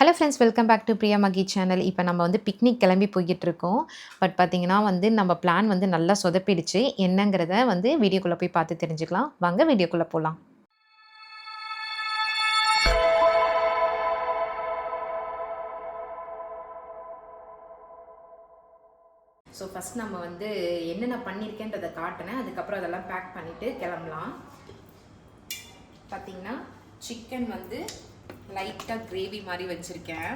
Hello friends welcome back to Priya Mahi channel இப்போ நம்ம வந்து பிக்னிக் கிளம்பி போய்கிட்டு இருக்கோம் பட் பார்த்திங்கன்னா வந்து நம்ம பிளான் வந்து நல்லா சொதப்பிடுச்சு. என்னங்கிறத வந்து வீடியோக்குள்ளே போய் பார்த்து தெரிஞ்சுக்கலாம். வாங்க வீடியோக்குள்ளே போகலாம் ஸோ ஃபஸ்ட் நம்ம வந்து என்னென்ன பண்ணியிருக்கேன்றதை காட்டினேன். அதுக்கப்புறம் அதெல்லாம் பேக் பண்ணிவிட்டு கிளம்பலாம். பார்த்திங்கன்னா சிக்கன் வந்து லைட்டாக கிரேவி மாதிரி வச்சுருக்கேன்.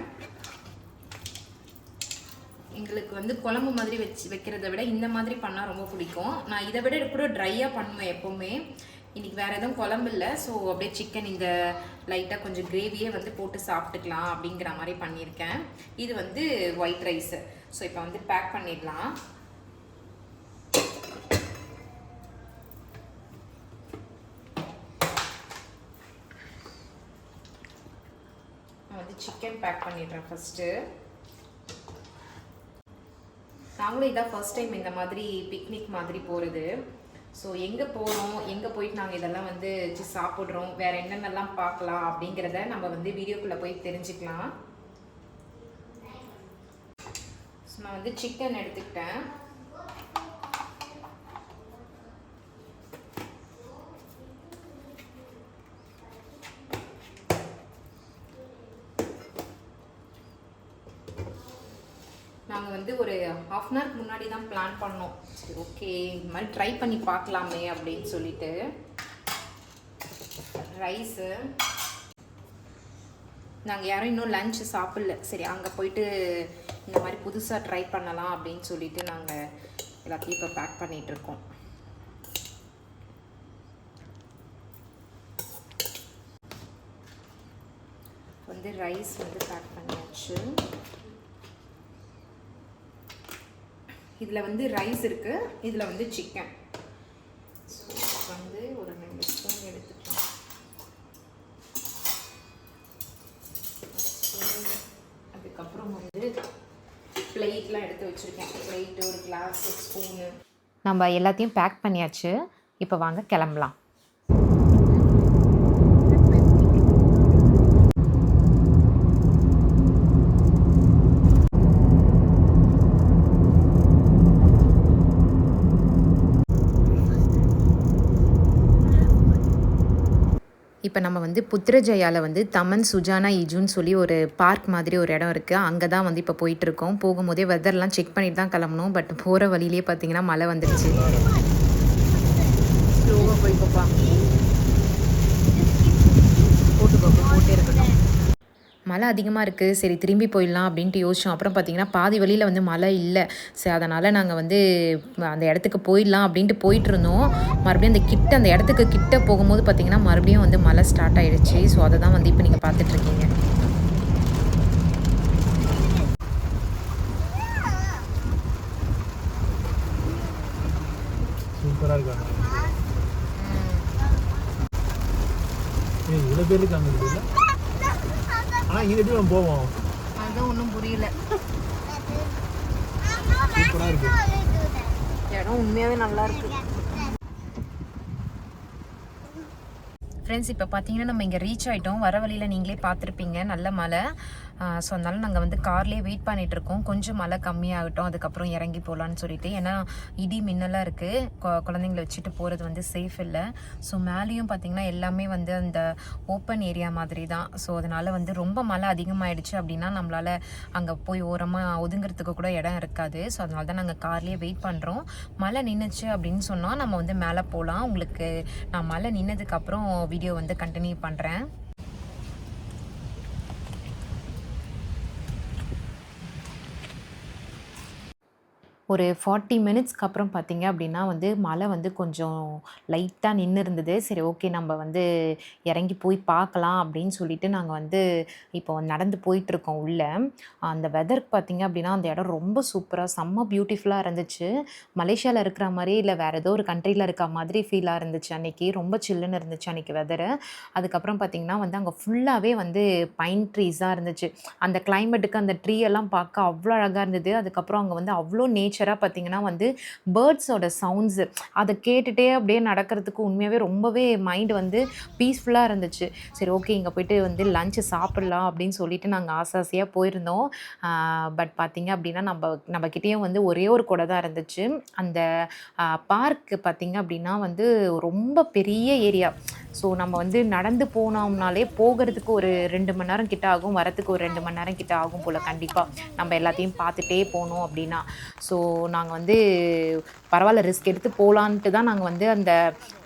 எங்களுக்கு வந்து குழம்பு மாதிரி வச்சு வைக்கிறத விட இந்த மாதிரி பண்ணால் ரொம்ப பிடிக்கும். நான் இதை விட கூட ட்ரையாக பண்ணுவேன் எப்போவுமே. இன்றைக்கி வேறு எதுவும் குழம்பு இல்லை. ஸோ அப்படியே சிக்கன் இந்த லைட்டாக கொஞ்சம் கிரேவியே வந்து போட்டு சாப்பிட்டுக்கலாம் அப்படிங்கிற மாதிரி பண்ணியிருக்கேன். இது வந்து ஒயிட் ரைஸு ஸோ இப்போ வந்து பேக் பண்ணிடலாம் நான் வந்து சிக்கன் பேக் பண்ணிடுறேன் ஃபஸ்ட்டு நாங்களும் இதான் ஃபர்ஸ்ட் டைம் இந்த மாதிரி பிக்னிக் மாதிரி போகிறது ஸோ எங்கே போகிறோம் எங்கே போயிட்டு நாங்கள் இதெல்லாம் வந்து சாப்பிட்றோம் வேறு என்னென்னலாம் பார்க்கலாம் அப்படிங்கிறத நம்ம வந்து வீடியோக்குள்ளே போய் தெரிஞ்சுக்கலாம். ஸோ நான் வந்து சிக்கன் எடுத்துக்கிட்டேன். நாங்கள் வந்து ஒரு ஹாஃப் அன் ஹவருக்கு முன்னாடி தான் பிளான் பண்ணோம். சரி ஓகே இந்த மாதிரி ட்ரை பண்ணி பார்க்கலாமே அப்படின்னு சொல்லிட்டு. ரைஸு நாங்கள் யாரும் இன்னும் லஞ்சு சாப்பிடல. சரி அங்கே போயிட்டு இந்த மாதிரி புதுசாக ட்ரை பண்ணலாம் அப்படின்னு சொல்லிட்டு நாங்கள் எல்லாத்தையும் இப்போ பேக் பண்ணிகிட்ருக்கோம் வந்து ரைஸ் வந்து பேக் பண்ணியாச்சு. இதில் வந்து ரைஸ் இருக்குது இதில் வந்து சிக்கன் ஸோ வந்து ஒரு ரெண்டு ஸ்பூன் எடுத்துக்கலாம். அதுக்கப்புறம் வந்து பிளேட்லாம் எடுத்து வச்சுருக்கேன். பிளேட்டு ஒரு கிளாஸ் ஸ்பூனு நம்ம எல்லாத்தையும் பேக் பண்ணியாச்சு. இப்போ வாங்க கிளம்பலாம். இப்போ நம்ம வந்து புத்திரஜயாவில் வந்து தமன் சுஜானா இஜுன்னு சொல்லி ஒரு பார்க் மாதிரி ஒரு இடம் இருக்குது அங்கே தான் வந்து இப்போ போயிட்டுருக்கோம். போகும்போதே வெதர்லாம் செக் பண்ணிட்டு தான் கிளம்பணும். பட் போகிற வழியிலே பார்த்தீங்கன்னா மழை வந்துடுச்சு ஸ்லோவாக போய்க்கோப்பா போட்டே இருக்கட்டும் மழை அதிகமாக இருக்குது சரி திரும்பி போயிடலாம் அப்படின்ட்டு யோசிச்சோம். அப்புறம் பார்த்தீங்கன்னா பாதி வழியில் வந்து மழை இல்லை. சரி அதனால் நாங்கள் வந்து அந்த இடத்துக்கு போயிடலாம் அப்படின்ட்டு போயிட்டு இருந்தோம். மறுபடியும் அந்த கிட்ட அந்த இடத்துக்கு கிட்ட போகும்போது பார்த்தீங்கன்னா மறுபடியும் வந்து மழை ஸ்டார்ட் ஆயிடுச்சு. ஸோ அதை தான் வந்து இப்போ நீங்கள் பார்த்துட்ருக்கீங்க சூப்பராக இருக்காங்க. ஏய் இவ்வளோ பேர் இருக்காங்க ஆனால் இங்கே எப்படி நம்ம போவோம்? அதுதான் ஒன்றும் புரியல. சூப்பராக இருக்கு. இடம் உண்மையாகவே நல்லா இருக்குது ஃப்ரெண்ட்ஸ் இப்போ பார்த்தீங்கன்னா நம்ம இங்கே ரீச் ஆகிட்டோம் வர வழியில் நீங்களே பார்த்துருப்பீங்க. நல்ல மழை. ஸோ அதனால் நாங்கள் வந்து கார்லேயே வெயிட் பண்ணிகிட்டு இருக்கோம் கொஞ்சம் மழை கம்மியாகட்டும் அதுக்கப்புறம் இறங்கி போகலான்னு சொல்லிட்டு. ஏன்னா இடி மின்னலாக இருக்குது குழந்தைங்கள வச்சுட்டு போகிறது வந்து சேஃப் இல்லை. ஸோ மேலேயும் பார்த்திங்கன்னா எல்லாமே வந்து அந்த ஓப்பன் ஏரியா மாதிரி தான் ஸோ அதனால் வந்து ரொம்ப மழை அதிகமாகிடுச்சு அப்படின்னா நம்மளால் அங்கே போய் ஓரமாக ஒதுங்கிறதுக்கு கூட இடம் இருக்காது. ஸோ அதனால தான் நாங்கள் கார்லேயே வெயிட் பண்ணுறோம் மழை நின்றுச்சு அப்படின்னு சொன்னால் நம்ம வந்து மேலே போகலாம் உங்களுக்கு நான் மழை நின்னதுக்கப்புறம் வீடியோ வந்து கண்டினியூ பண்ணுறேன் ஒரு ஃபார்ட்டி மினிட்ஸ்க்கு அப்புறம் பார்த்தீங்க அப்படின்னா வந்து மழை வந்து கொஞ்சம் லைட்டாக நின்று இருந்தது சரி ஓகே நம்ம வந்து இறங்கி போய் பார்க்கலாம் அப்படின்னு சொல்லிட்டு நாங்கள் வந்து இப்போ நடந்து போயிட்டுருக்கோம் உள்ளே. அந்த வெதருக்கு பார்த்தீங்க அப்படின்னா அந்த இடம் ரொம்ப சூப்பராக செம்ம பியூட்டிஃபுல்லாக இருந்துச்சு. மலேசியாவில் இருக்கிற மாதிரி இல்லை வேறு ஏதோ ஒரு கண்ட்ரியில் இருக்க மாதிரி ஃபீலாக இருந்துச்சு அன்றைக்கி ரொம்ப சில்லுன்னு இருந்துச்சு அன்றைக்கி வெதரு அதுக்கப்புறம் பார்த்திங்கன்னா வந்து அங்கே ஃபுல்லாகவே வந்து பைன் ட்ரீஸாக இருந்துச்சு. அந்த கிளைமேட்டுக்கு அந்த ட்ரீ எல்லாம் பார்க்க அவ்வளோ அழகாக இருந்தது. அதுக்கப்புறம் அங்கே வந்து அவ்வளோ நேச்சர் நேச்சராக பார்த்தீங்கன்னா வந்து பேர்ட்ஸோட சவுண்ட்ஸு அதை கேட்டுகிட்டே அப்படியே நடக்கிறதுக்கு உண்மையாகவே ரொம்பவே மைண்ட் வந்து பீஸ்ஃபுல்லாக இருந்துச்சு. சரி ஓகே இங்கே போயிட்டு வந்து லஞ்சு சாப்பிட்லாம் அப்படின்னு சொல்லிட்டு நாங்கள் ஆசை ஆசையாக போயிருந்தோம் பட் பார்த்திங்க அப்படின்னா நம்ம நம்மக்கிட்டேயும் வந்து ஒரே ஒரு குடை தான் இருந்துச்சு. அந்த பார்க்கு பார்த்தீங்க அப்படின்னா வந்து ரொம்ப பெரிய ஏரியா ஸோ நம்ம வந்து நடந்து போனோம்னாலே போகிறதுக்கு ஒரு ரெண்டு மணி நேரம் கிட்ட ஆகும் வரத்துக்கு ஒரு ரெண்டு மணி நேரம் கிட்ட ஆகும் போல் கண்டிப்பாக நம்ம எல்லாத்தையும் பார்த்துட்டே போனோம் அப்படின்னா. ஸோ நாங்கள் வந்து பரவாயில்ல ரிஸ்க் எடுத்து போகலான்ட்டு தான் நாங்கள் வந்து அந்த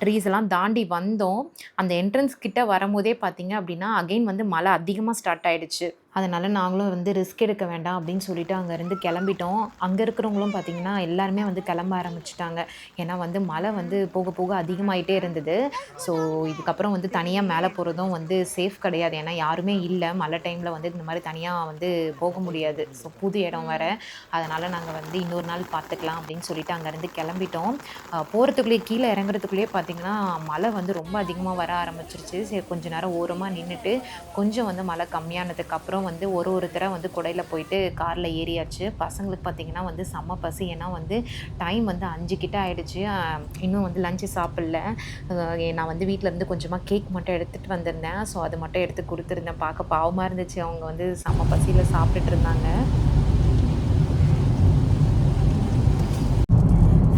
ட்ரீஸ் எல்லாம் தாண்டி வந்தோம். அந்த என்ட்ரன்ஸ் கிட்ட வரும்போதே பார்த்தீங்க அப்படின்னா அகைன் வந்து மழை அதிகமாக ஸ்டார்ட் ஆகிடுச்சு அதனால் நாங்களும் வந்து ரிஸ்க் எடுக்க வேண்டாம் அப்படின்னு சொல்லிட்டு அங்கேருந்து கிளம்பிட்டோம். அங்கே இருக்கிறவங்களும் பார்த்தீங்கன்னா எல்லாருமே வந்து கிளம்ப ஆரம்பிச்சிட்டாங்க. ஏன்னா வந்து மழை வந்து போக போக அதிகமாயிட்டே இருந்தது. ஸோ இதுக்கப்புறம் வந்து தனியாக மேலே போகிறதும் வந்து சேஃப் கிடையாது. ஏன்னா யாருமே இல்லை. மழை டைமில் வந்து இந்த மாதிரி தனியாக வந்து போக முடியாது. ஸோ புது இடம் வேறு. அதனால் நாங்கள் வந்து இன்னொரு நாள் பார்த்துக்கலாம் அப்படின்னு சொல்லிட்டு அங்கேருந்து கிளம்பிட்டோம். போகிறதுக்குள்ளேயே கீழே இறங்குறதுக்குள்ளேயே பார்த்தீங்கன்னா மழை வந்து ரொம்ப அதிகமாக வர ஆரம்பிச்சிருச்சு. சரி கொஞ்சம் நேரம் ஓரமாக நின்றுட்டு கொஞ்சம் வந்து மழை கம்மியானதுக்கப்புறம் வந்து ஒரு ஒரு தடவை வந்து குடையில் போயிட்டு காரில் ஏறியாச்சு. பசங்களுக்கு பார்த்தீங்கன்னா வந்து செம்ம பசி. ஏன்னா வந்து டைம் வந்து அஞ்சு கிட்ட ஆகிடுச்சு இன்னும் வந்து லஞ்சு சாப்பிடல. நான் வந்து வீட்டிலேருந்து இருந்து கொஞ்சமாக கேக் மட்டும் எடுத்துகிட்டு வந்திருந்தேன். ஸோ அது மட்டும் எடுத்து கொடுத்துருந்தேன். பார்க்க பாவமாக இருந்துச்சு. அவங்க வந்து செம்ம பசியில் சாப்பிட்டுட்டு இருந்தாங்க.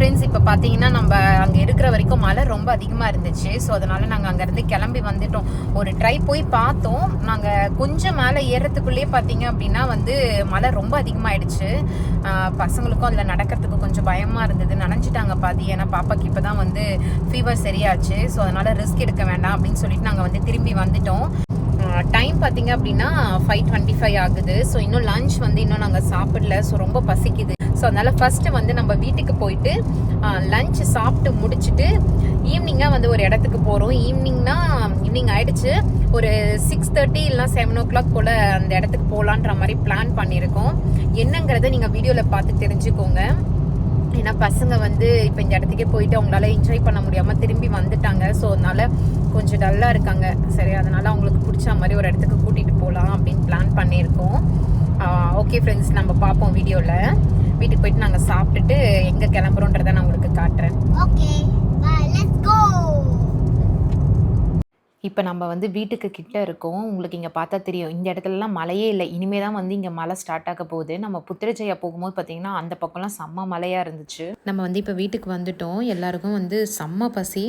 ஃப்ரெண்ட்ஸ் இப்போ பார்த்தீங்கன்னா நம்ம அங்கே இருக்கிற வரைக்கும் மழை ரொம்ப அதிகமாக இருந்துச்சு. ஸோ அதனால் நாங்கள் அங்கேருந்து கிளம்பி வந்துட்டோம். ஒரு ட்ரை போய் பார்த்தோம். நாங்கள் கொஞ்சம் மேலே ஏறுறதுக்குள்ளேயே பார்த்தீங்க அப்படின்னா வந்து மழை ரொம்ப அதிகமாகிடுச்சு பசங்களுக்கும் அதில் நடக்கிறதுக்கு கொஞ்சம் பயமாக இருந்தது. நனைஞ்சிட்டாங்க பாதி. ஏன்னா பாப்பாக்கு இப்போ தான் வந்து ஃபீவர் சரியாச்சு. ஸோ அதனால் ரிஸ்க் எடுக்க வேண்டாம் அப்படின்னு சொல்லிட்டு நாங்கள் வந்து திரும்பி வந்துட்டோம். டைம் பார்த்தீங்க அப்படின்னா ஃபைவ் டுவெண்ட்டி ஃபைவ் ஆகுது. ஸோ இன்னும் லஞ்ச் வந்து இன்னும் நாங்கள் சாப்பிடல. ஸோ ரொம்ப பசிக்குது. ஸோ அதனால் ஃபஸ்ட்டு வந்து நம்ம வீட்டுக்கு போயிட்டு லஞ்ச் சாப்பிட்டு முடிச்சுட்டு ஈவினிங்காக வந்து ஒரு இடத்துக்கு போகிறோம் ஈவினிங்னா ஈவினிங் ஆயிடுச்சு. ஒரு சிக்ஸ் தேர்ட்டி இல்லைனா செவன் ஓ கிளாக் போல் அந்த இடத்துக்கு போகலான்ற மாதிரி பிளான் பண்ணியிருக்கோம். என்னங்கிறத நீங்கள் வீடியோவில் பார்த்து தெரிஞ்சுக்கோங்க. ஏன்னா பசங்க வந்து இப்போ இந்த இடத்துக்கே போயிட்டு அவங்களால என்ஜாய் பண்ண முடியாமல் திரும்பி வந்துட்டாங்க. ஸோ அதனால கொஞ்சம் டல்லாக இருக்காங்க. சரி அதனால அவங்களுக்கு பிடிச்ச மாதிரி ஒரு இடத்துக்கு கூட்டிகிட்டு போகலாம் அப்படின்னு பிளான் பண்ணியிருக்கோம். ஓகே ஃப்ரெண்ட்ஸ் நம்ம பார்ப்போம் வீடியோவில் வீட்டுக்கு போயிட்டு நாங்கள் சாப்பிட்டுட்டு எங்கே கிளம்புறோன்றதை நான் உங்களுக்கு காட்டுறேன். ஓகே பை லெட்ஸ் கோ இப்போ நம்ம வந்து வீட்டுக்கு கிட்ட இருக்கோம். உங்களுக்கு இங்கே பார்த்தா தெரியும். இந்த இடத்துலலாம் மழையே இல்லை. இனிமே தான் வந்து இங்கே மழை ஸ்டார்ட் ஆக போகுது. நம்ம புத்திரச்சையா போகும்போது பார்த்தீங்கன்னா அந்த பக்கம்லாம் செம்ம மழையாக இருந்துச்சு. நம்ம வந்து இப்போ வீட்டுக்கு வந்துட்டோம். எல்லாருக்கும் வந்து செம்ம பசி.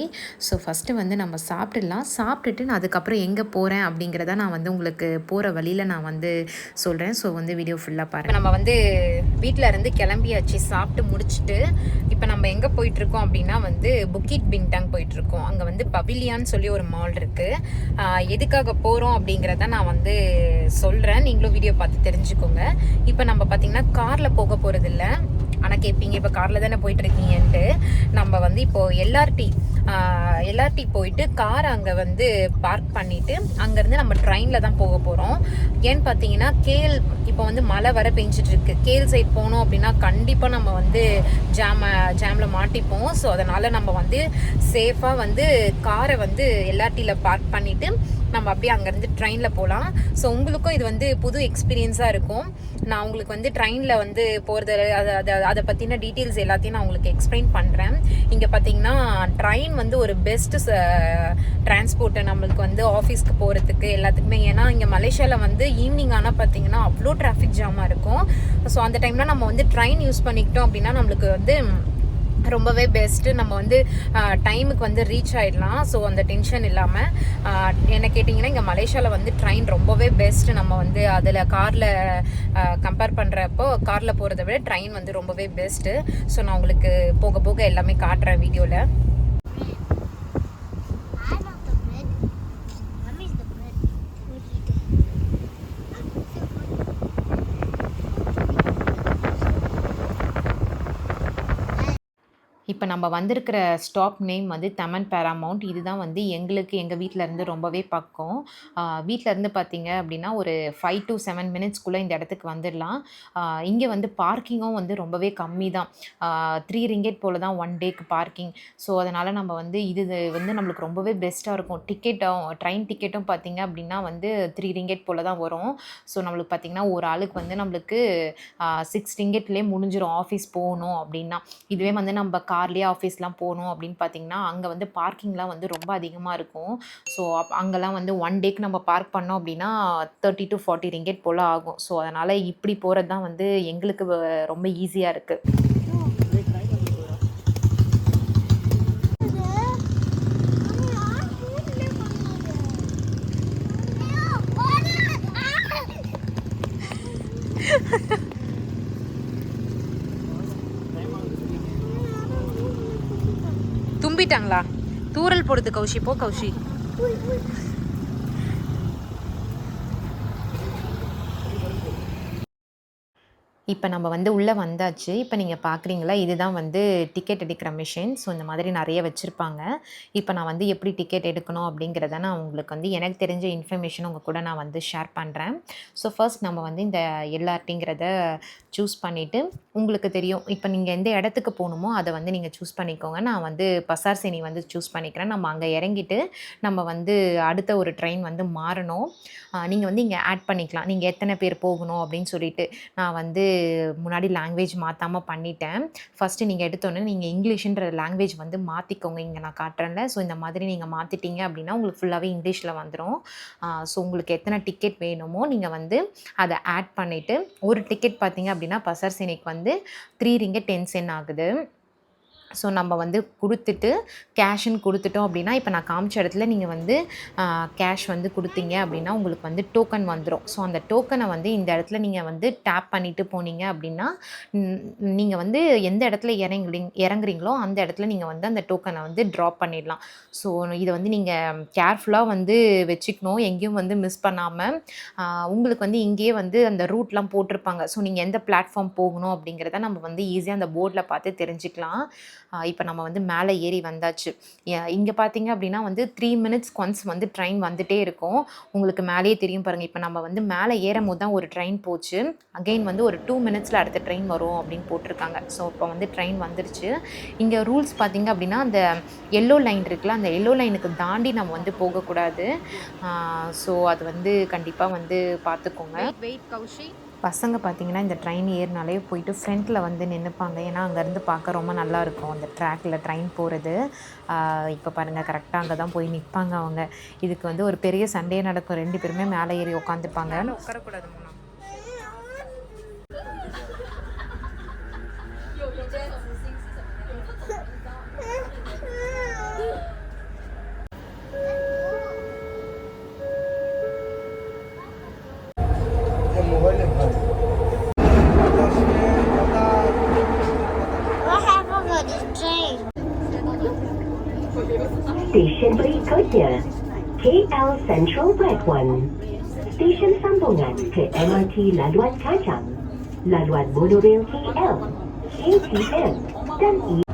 ஸோ ஃபஸ்ட்டு வந்து நம்ம சாப்பிட்டுடலாம் சாப்பிட்டுட்டு நான் அதுக்கப்புறம் எங்கே போகிறேன் அப்படிங்கிறத நான் வந்து உங்களுக்கு போகிற வழியில் நான் வந்து சொல்கிறேன் ஸோ வந்து வீடியோ ஃபுல்லாக பாருங்கள் நம்ம வந்து வீட்டில் இருந்து கிளம்பியாச்சு. சாப்பிட்டு முடிச்சுட்டு இப்போ நம்ம எங்கே போயிட்டுருக்கோம் அப்படின்னா வந்து புக்கிட் பிங்டாங் போயிட்டுருக்கோம் அங்கே வந்து பவிலியான்னு சொல்லி ஒரு மால் இருக்குது எதுக்காக போகிறோம் அப்படிங்கிறத நான் வந்து சொல்கிறேன் நீங்களும் வீடியோ பார்த்து தெரிஞ்சுக்கோங்க. இப்போ நம்ம பார்த்திங்கன்னா காரில் போக போகிறதில்ல ஆனால் கேட்பீங்க இப்போ காரில் தானே போயிட்டு இருக்கீங்கன்ட்டு நம்ம வந்து இப்போது எல்ஆர்டி எல்ஆர்டி போயிட்டு கார் அங்கே வந்து பார்க் பண்ணிவிட்டு அங்கேருந்து நம்ம ட்ரெயினில் தான் போக போகிறோம் ஏன்னு பார்த்தீங்கன்னா கேல் இப்போ வந்து மழை வர பெஞ்சிட்ருக்கு. கேல் சைட் போனோம் அப்படின்னா கண்டிப்பாக நம்ம வந்து ஜாம ஜாமில் மாட்டிப்போம். ஸோ அதனால் நம்ம வந்து சேஃபாக வந்து காரை வந்து எல்ஆர்டியில் பார்க் பண்ணிவிட்டு நம்ம அப்படியே அங்கேருந்து ட்ரெயினில் போகலாம். ஸோ உங்களுக்கும் இது வந்து புது எக்ஸ்பீரியன்ஸாக இருக்கும். நான் உங்களுக்கு வந்து ட்ரெயினில் வந்து போகிறது அதை அதை அதை பற்றின டீட்டெயில்ஸ் எல்லாத்தையும் நான் உங்களுக்கு எக்ஸ்பிளைன் பண்ணுறேன் இங்கே பார்த்தீங்கன்னா ட்ரெயின் வந்து ஒரு பெஸ்ட்டு டிரான்ஸ்போர்ட்டு நம்மளுக்கு வந்து ஆஃபீஸ்க்கு போகிறதுக்கு எல்லாத்துக்குமே. ஏன்னா இங்கே மலேசியாவில் வந்து ஈவினிங் ஆனால் பார்த்தீங்கன்னா அவ்வளோ டிராஃபிக் ஜாமாக இருக்கும். ஸோ அந்த டைமில் நம்ம வந்து ட்ரெயின் யூஸ் பண்ணிக்கிட்டோம் அப்படின்னா நம்மளுக்கு வந்து ரொம்பவே பெஸ்ட்டு நம்ம வந்து டைமுக்கு வந்து ரீச் ஆகிடலாம் ஸோ அந்த டென்ஷன் இல்லாமல் என்ன கேட்டிங்கன்னா இங்கே மலேசியாவில் வந்து ட்ரெயின் ரொம்பவே பெஸ்ட்டு நம்ம வந்து அதில் காரில் கம்பேர் பண்ணுறப்போ காரில் போகிறத விட ட்ரெயின் வந்து ரொம்பவே பெஸ்ட்டு ஸோ நான் உங்களுக்கு போக போக எல்லாமே காட்டுறேன் வீடியோவில் இப்போ நம்ம வந்திருக்கிற ஸ்டாப் நேம் வந்து தமன் பேராமவுண்ட். இதுதான் வந்து எங்களுக்கு எங்கள் வீட்டில் இருந்து ரொம்பவே பக்கம். வீட்டில் இருந்து பார்த்தீங்க அப்படின்னா ஒரு ஃபைவ் டு செவன் மினிட்ஸ்க்குள்ளே இந்த இடத்துக்கு வந்துடலாம். இங்கே வந்து பார்க்கிங்கும் வந்து ரொம்பவே கம்மி தான் த்ரீ ரிங்கெட் போல் தான் ஒன் டேக்கு பார்க்கிங் ஸோ அதனால் நம்ம வந்து இது வந்து நம்மளுக்கு ரொம்பவே பெஸ்ட்டாக இருக்கும். டிக்கெட்டும் ட்ரெயின் டிக்கெட்டும் பார்த்தீங்க அப்படின்னா வந்து த்ரீ ரிங்கெட் போல் தான் வரும். ஸோ நம்மளுக்கு பார்த்தீங்கன்னா ஒரு ஆளுக்கு வந்து நம்மளுக்கு சிக்ஸ் ரிங்கெட்லேயே முடிஞ்சிடும் ஆஃபீஸ் போகணும் அப்படின்னா. இதுவே வந்து நம்ம கார் கார்லேயே ஆஃபீஸ்லாம் போகணும் அப்படின்னு பார்த்தீங்கன்னா அங்கே வந்து பார்க்கிங்லாம் வந்து ரொம்ப அதிகமாக இருக்கும். ஸோ அப் அங்கெல்லாம் வந்து ஒன் டேக்கு நம்ம பார்க் பண்ணோம் அப்படின்னா தேர்ட்டி டு ஃபார்ட்டி ரிங்கெட் போல் ஆகும். ஸோ அதனால் இப்படி போகிறது தான் வந்து எங்களுக்கு ரொம்ப ஈஸியாக இருக்குது தும்பிட்டாங்களா தூரல் போடுது கௌஷி போ கௌஷி. இப்போ நம்ம வந்து உள்ளே வந்தாச்சு. இப்போ நீங்கள் பார்க்குறீங்களா இதுதான் வந்து டிக்கெட் எடுக்கிற மிஷின் ஸோ இந்த மாதிரி நிறைய வச்சுருப்பாங்க. இப்போ நான் வந்து எப்படி டிக்கெட் எடுக்கணும் அப்படிங்கிறத நான் உங்களுக்கு வந்து எனக்கு தெரிஞ்ச இன்ஃபர்மேஷன் உங்கள் கூட நான் வந்து ஷேர் பண்ணுறேன் ஸோ ஃபர்ஸ்ட் நம்ம வந்து இந்த எல்ஆர்டிங்கிறத சூஸ் பண்ணிவிட்டு உங்களுக்கு தெரியும். இப்போ நீங்கள் எந்த இடத்துக்கு போகணுமோ அதை வந்து நீங்கள் சூஸ் பண்ணிக்கோங்க. நான் வந்து பசார் சேனி வந்து சூஸ் பண்ணிக்கிறேன். நம்ம அங்கே இறங்கிட்டு நம்ம வந்து அடுத்த ஒரு ட்ரெயின் வந்து மாறணும். நீங்கள் வந்து இங்கே ஆட் பண்ணிக்கலாம். நீங்கள் எத்தனை பேர் போகணும் அப்படின்னு சொல்லிட்டு நான் வந்து முன்னாடி லாங்குவேஜ் மாற்றாமல் பண்ணிட்டேன். ஃபஸ்ட்டு நீங்கள் எடுத்தோன்னே நீங்கள் இங்கிலீஷுன்ற லாங்குவேஜ் வந்து மாற்றிக்கோங்க இங்கே நான் காட்டுறேன்ல. ஸோ இந்த மாதிரி நீங்கள் மாற்றிட்டீங்க அப்படின்னா உங்களுக்கு ஃபுல்லாகவே இங்கிலீஷில் வந்துடும் ஸோ உங்களுக்கு எத்தனை டிக்கெட் வேணுமோ நீங்கள் வந்து அதை ஆட் பண்ணிவிட்டு ஒரு டிக்கெட் பார்த்தீங்க அப்படின்னா பசர் சினிக்கு வந்து த்ரீ ரிங்க டென் சென் ஆகுது. ஸோ நம்ம வந்து கொடுத்துட்டு கேஷுன்னு கொடுத்துட்டோம் அப்படின்னா இப்போ நான் காமிச்ச இடத்துல நீங்கள் வந்து கேஷ் வந்து கொடுத்தீங்க அப்படின்னா உங்களுக்கு வந்து டோக்கன் வந்துடும் ஸோ அந்த டோக்கனை வந்து இந்த இடத்துல நீங்கள் வந்து டேப் பண்ணிவிட்டு போனீங்க அப்படின்னா நீங்கள் வந்து எந்த இடத்துல இறங்குறீங்க இறங்குறீங்களோ அந்த இடத்துல நீங்கள் வந்து அந்த டோக்கனை வந்து ட்ராப் பண்ணிடலாம். ஸோ இதை வந்து நீங்கள் கேர்ஃபுல்லாக வந்து வச்சுக்கணும். எங்கேயும் வந்து மிஸ் பண்ணாமல் உங்களுக்கு வந்து இங்கேயே வந்து அந்த ரூட்லாம் போட்டிருப்பாங்க. ஸோ நீங்கள் எந்த பிளாட்ஃபார்ம் போகணும் அப்படிங்கிறத நம்ம வந்து ஈஸியாக அந்த போர்டில் பார்த்து தெரிஞ்சுக்கலாம். இப்போ நம்ம வந்து மேலே ஏறி வந்தாச்சு. இங்கே பார்த்தீங்க அப்படின்னா வந்து த்ரீ மினிட்ஸ் ஒன்ஸ் வந்து ட்ரெயின் வந்துட்டே இருக்கும். உங்களுக்கு மேலேயே தெரியும் பாருங்கள் இப்போ நம்ம வந்து மேலே ஏறும் போது தான் ஒரு ட்ரெயின் போச்சு. அகைன் வந்து ஒரு டூ மினிட்ஸில் அடுத்த ட்ரெயின் வரும் அப்படின்னு போட்டிருக்காங்க. ஸோ இப்போ வந்து ட்ரெயின் வந்துருச்சு. இங்கே ரூல்ஸ் பார்த்தீங்க அப்படின்னா அந்த எல்லோ லைன் இருக்குல்ல அந்த எல்லோ லைனுக்கு தாண்டி நம்ம வந்து போகக்கூடாது. ஸோ அது வந்து கண்டிப்பாக வந்து பார்த்துக்கோங்க வெயிட் கௌஷி பசங்க பார்த்தீங்கன்னா இந்த ட்ரெயின் ஏறினாலே போயிட்டு ஃப்ரண்ட்டில் வந்து நின்றுப்பாங்க ஏன்னா அங்கேருந்து பார்க்க ரொம்ப நல்லாயிருக்கும் அந்த ட்ராக்ல ட்ரெயின் போகிறது இப்போ பாருங்கள் கரெக்டாக அங்கே தான் போய் நிற்பாங்க அவங்க. இதுக்கு வந்து ஒரு பெரிய சண்டே நடக்கும். ரெண்டு பேருமே மேலே ஏறி உட்காந்துப்பாங்க. உட்காரக்கூடாது berikutnya, KL Central Red One. Stesen sambungan ke MRT Laluan Kacang, Laluan Monorail KL, ATM, dan E.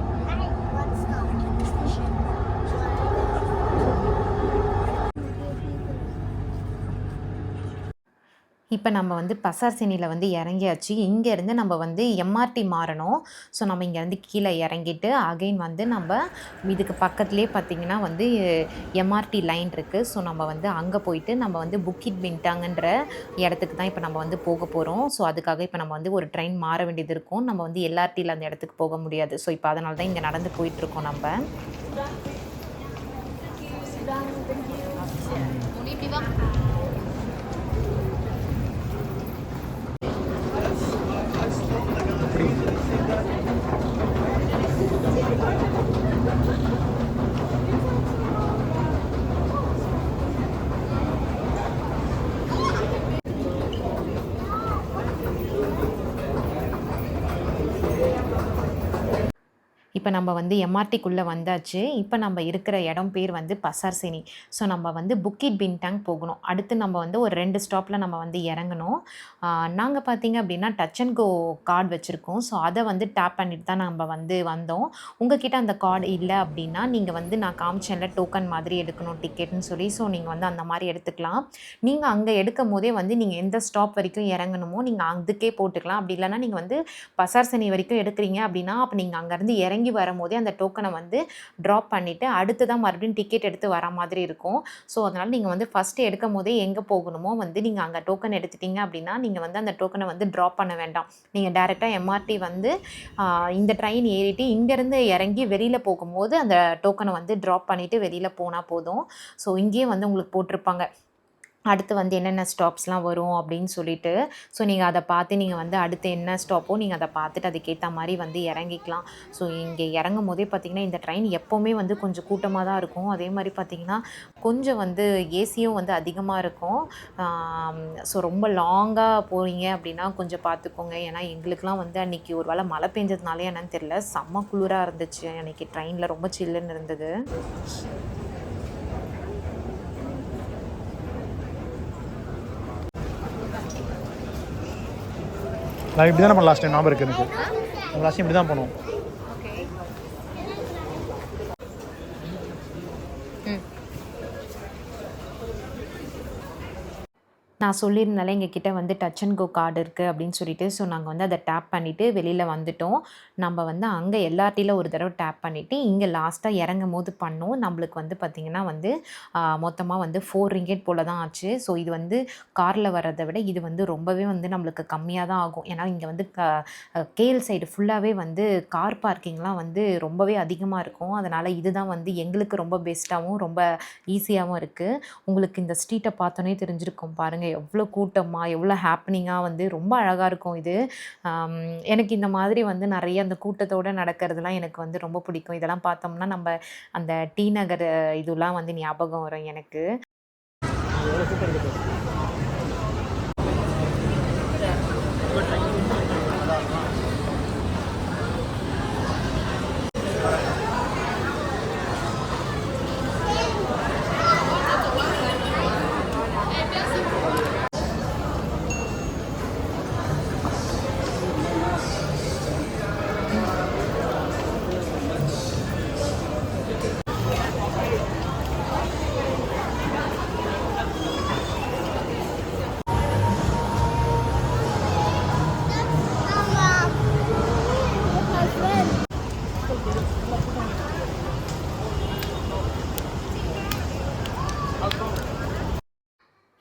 இப்போ நம்ம வந்து பசார்சேனியில் வந்து இறங்கியாச்சு இங்கேருந்து நம்ம வந்து எம்ஆர்டி மாறணும் ஸோ நம்ம இங்கேருந்து கீழே இறங்கிட்டு அகைன் வந்து நம்ம இதுக்கு பக்கத்துலேயே பார்த்திங்கன்னா வந்து எம்ஆர்டி லைன் இருக்குது ஸோ நம்ம வந்து அங்கே போயிட்டு நம்ம வந்து புக்கிட் பின்டாங்கன்ற இடத்துக்கு தான் இப்போ நம்ம வந்து போக போகிறோம் ஸோ அதுக்காக இப்போ நம்ம வந்து ஒரு ட்ரெயின் மாற வேண்டியது இருக்கும் நம்ம வந்து எல்ஆர்டியில் அந்த இடத்துக்கு போக முடியாது ஸோ இப்போ அதனால தான் இங்கே நடந்து போயிட்டுருக்கோம் நம்ம இப்படி தான் இப்போ நம்ம வந்து எம்ஆர்டிக்குள்ளே வந்தாச்சு. இப்போ நம்ம இருக்கிற இடம் பேர் வந்து பசார்சினி. ஸோ நம்ம வந்து புக்கிட் பின்டாங் போகணும். அடுத்து நம்ம வந்து ஒரு ரெண்டு ஸ்டாப்பில் நம்ம வந்து இறங்கணும். நாங்கள் பார்த்தீங்க அப்படின்னா டச் அண்ட் கோ கார்டு வச்சுருக்கோம். ஸோ அதை வந்து டேப் பண்ணிட்டு தான் நம்ம வந்து வந்தோம். உங்ககிட்ட அந்த கார்டு இல்லை அப்படின்னா நீங்கள் வந்து நான் காமிச்சேன்ல டோக்கன் மாதிரி எடுக்கணும் டிக்கெட்னு சொல்லி. ஸோ நீங்கள் வந்து அந்த மாதிரி எடுத்துக்கலாம். நீங்கள் அங்கே எடுக்கும் போதே வந்து நீங்கள் எந்த ஸ்டாப் வரைக்கும் இறங்கணுமோ நீங்கள் அதுக்கே போட்டுக்கலாம். அப்படி இல்லைன்னா நீங்கள் வந்து பசார்சனி வரைக்கும் எடுக்கிறீங்க அப்படின்னா அப்போ நீங்கள் அங்கேருந்து இறங்கி வரும்போதே அந்த டோக்கனை வந்து ட்ராப் பண்ணிவிட்டு அடுத்து தான் மறுபடியும் டிக்கெட் எடுத்து வர மாதிரி இருக்கும். ஸோ அதனால் நீங்கள் வந்து ஃபஸ்ட்டு எடுக்கும் போதே எங்கே போகணுமோ வந்து நீங்கள் அங்கே டோக்கன் எடுத்துட்டீங்க அப்படின்னா நீங்கள் வந்து அந்த டோக்கனை வந்து ட்ராப் பண்ண வேண்டாம். நீங்கள் டேரெக்டாக எம்ஆர்டி வந்து இந்த ட்ரெயின் ஏறிட்டு இங்கேருந்து இறங்கி வெளியில் போகும்போது அந்த டோக்கனை வந்து ட்ராப் பண்ணிவிட்டு வெளியில் போனால் போதும். ஸோ இங்கேயே வந்து உங்களுக்கு போட்டிருப்பாங்க. அடுத்து வந்து என்னென்ன ஸ்டாப்ஸ்லாம் வரும் அப்படின்னு சொல்லிட்டு. ஸோ நீங்கள் அதை பார்த்து நீங்கள் வந்து அடுத்து என்ன ஸ்டாப்போ நீங்கள் அதை பார்த்துட்டு அதுக்கேற்ற மாதிரி வந்து இறங்கிக்கலாம். ஸோ இங்கே இறங்கும் போதே பார்த்திங்கன்னா இந்த ட்ரெயின் எப்போவுமே வந்து கொஞ்சம் கூட்டமாக தான் இருக்கும். அதே மாதிரி பார்த்தீங்கன்னா கொஞ்சம் வந்து ஏசியும் வந்து அதிகமாக இருக்கும். ஸோ ரொம்ப லாங்காக போகிறீங்க அப்படின்னா கொஞ்சம் பார்த்துக்கோங்க. ஏன்னா எங்களுக்கெலாம் வந்து அன்றைக்கி ஒரு வேளை மழை பெஞ்சதுனாலே என்னன்னு தெரியல. செம்ம குளிராக இருந்துச்சு. அன்றைக்கி ட்ரெயினில் ரொம்ப சில்லுன்னு இருந்தது. நான் இப்படி தான் நம்ம லாஸ்ட் டைம் ஞாபகம் இருக்கு எனக்கு. நம்ம லாஸ்ட் டைம் இப்படி தான் பண்ணுவோம். நான் சொல்லியிருந்தாலே எங்கள் கிட்டே வந்து டச் அண்ட் கோ கார்டு இருக்குது அப்படின்னு சொல்லிட்டு. ஸோ நாங்கள் வந்து அதை டேப் பண்ணிவிட்டு வெளியில் வந்துட்டோம். நம்ம வந்து அங்கே எல்லார்ட்டியில் ஒரு தடவை டேப் பண்ணிவிட்டு இங்கே லாஸ்ட்டாக இறங்கும் போது பண்ணோம். நம்மளுக்கு வந்து பார்த்திங்கன்னா வந்து மொத்தமாக வந்து ஃபோர் ரிங்கெட் போல் தான் ஆச்சு. ஸோ இது வந்து காரில் வர்றதை விட இது வந்து ரொம்பவே வந்து நம்மளுக்கு கம்மியாக தான் ஆகும். ஏன்னா இங்கே வந்து க கேஎல் சைடு ஃபுல்லாகவே வந்து கார் பார்க்கிங்லாம் வந்து ரொம்பவே அதிகமாக இருக்கும். அதனால் இதுதான் வந்து எங்களுக்கு ரொம்ப பெஸ்ட்டாகவும் ரொம்ப ஈஸியாகவும் இருக்குது உங்களுக்கு இந்த ஸ்ட்ரீட்டை பார்த்தோன்னே தெரிஞ்சிருக்கும் பாருங்கள் எவ்வளோ கூட்டமாக எவ்வளோ ஹாப்பனிங்காக வந்து ரொம்ப அழகாக இருக்கும் இது. எனக்கு இந்த மாதிரி வந்து நிறைய அந்த கூட்டத்தோடு நடக்கிறதுலாம் எனக்கு வந்து ரொம்ப பிடிக்கும். இதெல்லாம் பார்த்தோம்னா நம்ம அந்த டி நகர் இதெல்லாம் வந்து ஞாபகம் வரும் எனக்கு.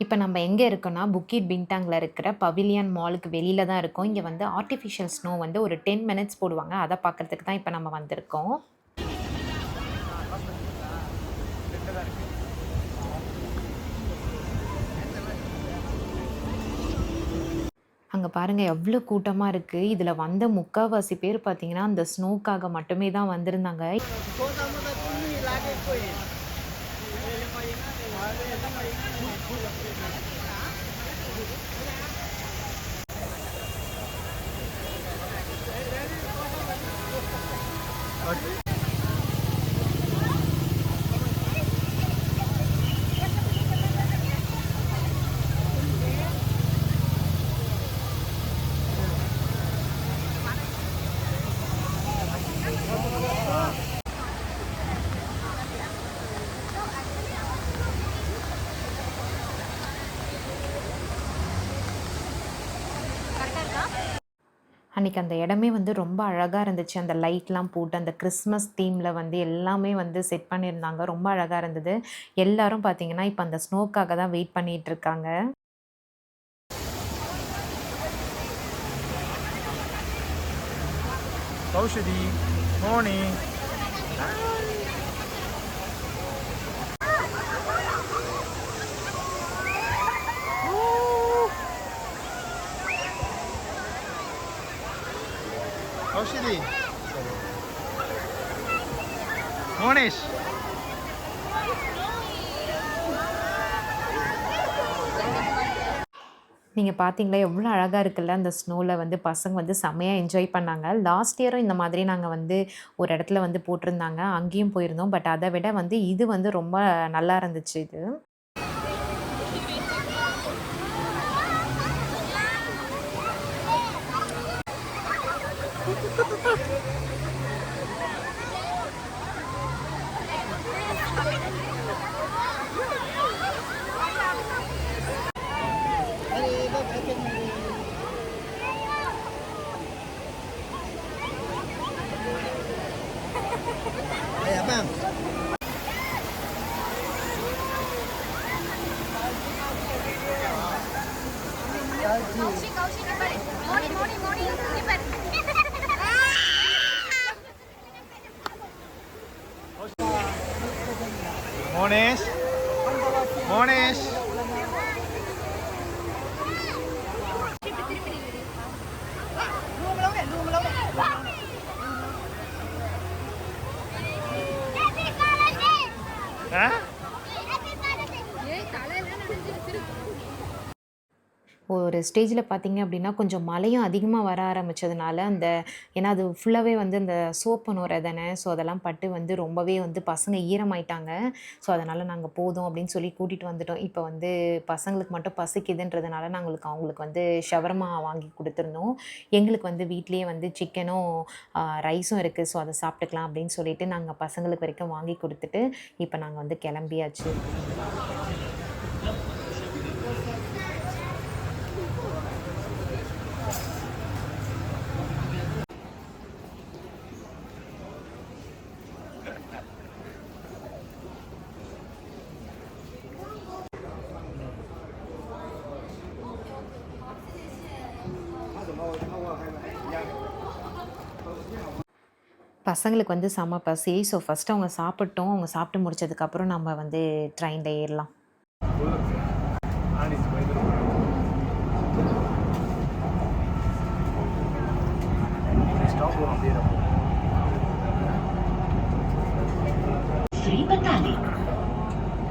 இப்போ நம்ம எங்கே இருக்கோம்னா புக்கிட் பின்டாங்கில் இருக்கிற பவிலியன் மாலுக்கு வெளியில் தான் இருக்கோம். இங்கே வந்து ஆர்டிஃபிஷியல் ஸ்னோ வந்து ஒரு டென் மினிட்ஸ் போடுவாங்க. அதை பார்க்குறதுக்கு தான் இப்போ நம்ம வந்திருக்கோம். அங்கே பாருங்கள் எவ்வளோ கூட்டமாக இருக்குது இதில் வந்த முக்கால்வாசி பேர் பார்த்தீங்கன்னா அந்த ஸ்னோக்காக மட்டுமே தான் வந்திருந்தாங்க. but அன்றைக்கி அந்த இடமே வந்து ரொம்ப அழகாக இருந்துச்சு. அந்த லைட்லாம் போட்டு அந்த கிறிஸ்மஸ் தீமில் வந்து எல்லாமே வந்து செட் பண்ணியிருந்தாங்க. ரொம்ப அழகாக இருந்தது. எல்லாரும் பார்த்தீங்கன்னா இப்போ அந்த ஸ்னோக்காக தான் வெயிட் பண்ணிகிட்ருக்காங்க இருக்காங்க. கௌஷதி மோனி கௌஷதி மோனேஷ். நீங்கள் பார்த்தீங்களா எவ்வளோ அழகாக இருக்குல்ல அந்த ஸ்னோவில் வந்து பசங்க வந்து செம்மையாக என்ஜாய் பண்ணாங்க. லாஸ்ட் இயரும் இந்த மாதிரி நாங்கள் வந்து ஒரு இடத்துல வந்து போட்டிருந்தாங்க. அங்கேயும் போயிருந்தோம். பட் அதை விட வந்து இது வந்து ரொம்ப நல்லா இருந்துச்சு இது. Ha ha ha ha! ஒரு ஸ்டேஜில் பார்த்தீங்க அப்படின்னா கொஞ்சம் மழையும் அதிகமாக வர ஆரம்பித்ததுனால அந்த ஏன்னா அது ஃபுல்லாகவே வந்து அந்த சோப்பு நுரை தானே ஸோ அதெல்லாம் பட்டு வந்து ரொம்பவே வந்து பசங்க ஈரமாயிட்டாங்க. ஸோ அதனால் நாங்கள் போதும் அப்படின்னு சொல்லி கூட்டிகிட்டு வந்துட்டோம். இப்போ வந்து பசங்களுக்கு மட்டும் பசிக்குதுன்றதுனால நாங்களுக்கு அவங்களுக்கு வந்து ஷவர்மா வாங்கி கொடுத்துருந்தோம் எங்களுக்கு வந்து வீட்லேயே வந்து சிக்கனும் ரைஸும் இருக்குது ஸோ அதை சாப்பிட்டுக்கலாம் அப்படின்னு சொல்லிட்டு நாங்கள் பசங்களுக்கு வரைக்கும் வாங்கி கொடுத்துட்டு இப்போ நாங்கள் வந்து கிளம்பியாச்சு. பசங்களுக்கு வந்து செம பசி. ஸோ ஃபஸ்ட்டு அவங்க சாப்பிட்டோம். அவங்க சாப்பிட்டு முடிச்சதுக்கப்புறம் நம்ம வந்து ட்ரெயினில் ஏறலாம்.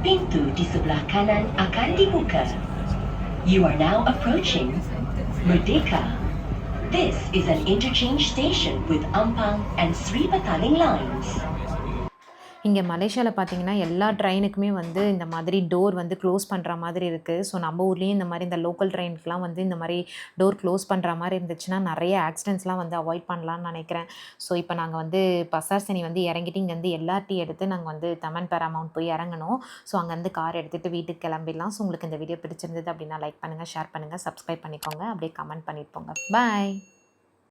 Pintu di sebelah kanan akan dibuka. You are now approaching Merdeka. This is an interchange station with Ampang and Sri Bataling lines. இங்கே மலேசியாவில் பார்த்தீங்கன்னா எல்லா ட்ரெயினுக்குமே வந்து இந்த மாதிரி டோர் வந்து க்ளோஸ் பண்ணுற மாதிரி இருக்குது ஸோ நம்ம ஊர்லேயும் இந்த மாதிரி இந்த லோக்கல் ட்ரெயினுக்குலாம் வந்து இந்த மாதிரி டோர் க்ளோஸ் பண்ணுற மாதிரி இருந்துச்சுன்னா நிறைய ஆக்சிடென்ட்ஸ்லாம் வந்து அவாய்ட் பண்ணலான்னு நினைக்கிறேன். ஸோ இப்போ நாங்கள் வந்து பசார் சனி வந்து இறங்கிட்டு இங்கேருந்து எல்லாட்டி எடுத்து நாங்கள் வந்து தமன் பேராமவுண்ட் போய் இறங்கணும் ஸோ அங்கேருந்து கார் எடுத்துகிட்டு வீட்டுக்கு கிளம்பிடலாம். ஸோ உங்களுக்கு இந்த வீடியோ பிடிச்சிருந்தது அப்படின்னா லைக் பண்ணுங்கள் ஷேர் பண்ணுங்கள் சப்ஸ்கிரைப் பண்ணிக்கோங்க. அப்படியே கமெண்ட் பண்ணிட்டு போங்க. பாய்